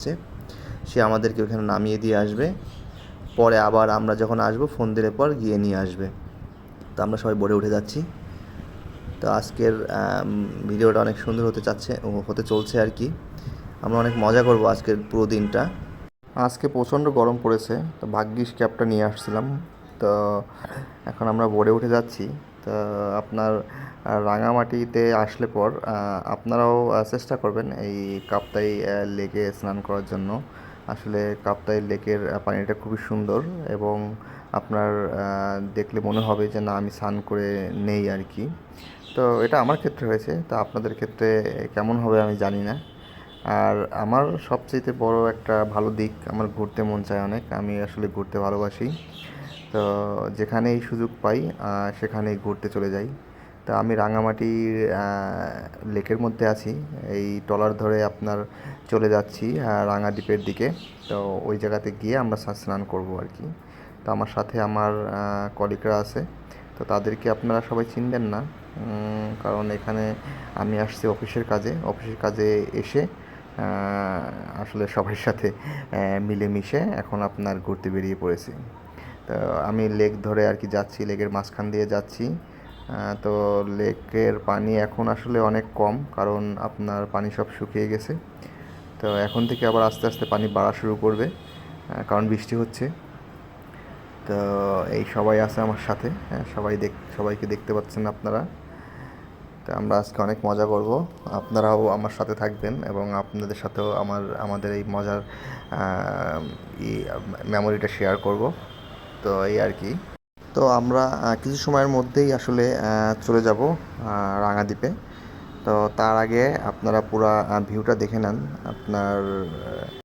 আছে সে আমাদেরকে ওখানে নামিয়ে দিয়ে আসবে। পরে আবার আমরা যখন আসব, ফোন দিলে পর গিয়ে নিয়ে আসবে। তো আমরা সবাই বোর্ডে উঠে যাচ্ছি। তো আজকের ভিডিওটা অনেক সুন্দর হতে চাচ্ছে হতে চলছে আর কি। আমরা অনেক মজা করব আজকের পুরো দিনটা। আজকে প্রচণ্ড গরম পড়েছে, তো ভাগ্যিস ক্যাবটা নিয়ে আসছিলাম। তো এখন আমরা বোর্ডে উঠে যাচ্ছি। আপনার রাঙামাটিতে আসলে পর আপনারাও চেষ্টা করবেন এই কাপ্তাই লেকে স্নান করার জন্য। আসলে কাপ্তাই লেকের পানিটা খুবই সুন্দর এবং আপনার দেখলে মনে হবে যে না, আমি স্নান করে নেই আর কি। তো এটা আমার ক্ষেত্রে হয়েছে, তো আপনাদের ক্ষেত্রে কেমন হবে আমি জানি না। আর আমার সবচেয়ে বড় একটা ভালো দিক, আমার ঘুরতে মন চায় অনেক, আমি আসলে ঘুরতে ভালোবাসি। তো যেখানেই সুযোগ পাই সেখানেই ঘুরতে চলে যাই। তা আমি রাঙামাটির লেকের মধ্যে আছি। এই ট্রলার ধরে আপনার চলে যাচ্ছি রাঙাদ্বীপের দিকে। তো ওই জায়গাতে গিয়ে আমরা স্না- স্নান করব আর কি। তো আমার সাথে আমার কলিগরা আছে। তো তাদেরকে আপনারা সবাই চিনবেন না। কারণ এখানে আমি আসছি অফিসের কাজে। অফিসের কাজে এসে আসলে সবার সাথে মিলেমিশে এখন আপনার ঘুরতে বেরিয়ে পড়েছি। তো আমি লেক ধরে আর কি যাচ্ছি লেকের মাঝখান দিয়ে যাচ্ছি। তো লেকের পানি এখন আসলে অনেক কম কারণ আপনার পানি সব শুকিয়ে গেছে। তো এখন থেকে আবার আস্তে আস্তে পানি বাড়া শুরু করবে কারণ বৃষ্টি হচ্ছে। তো এই সবাই আছে আমার সাথে হ্যাঁ, সবাই দেখ সবাইকে দেখতে পাচ্ছেন আপনারা। তো আমরা আজকে অনেক মজা করব। আপনারাও আমার সাথে থাকবেন এবং আপনাদের সাথেও আমার আমাদের এই মজার মেমোরিটা শেয়ার করব। তো এই আর কি। তো আমরা কিছু সময়ের মধ্যেই আসলে চলে যাব রাঙাদ্বীপে। তো তার আগে আপনারা পুরা ভিউটা দেখে নেন। আপনার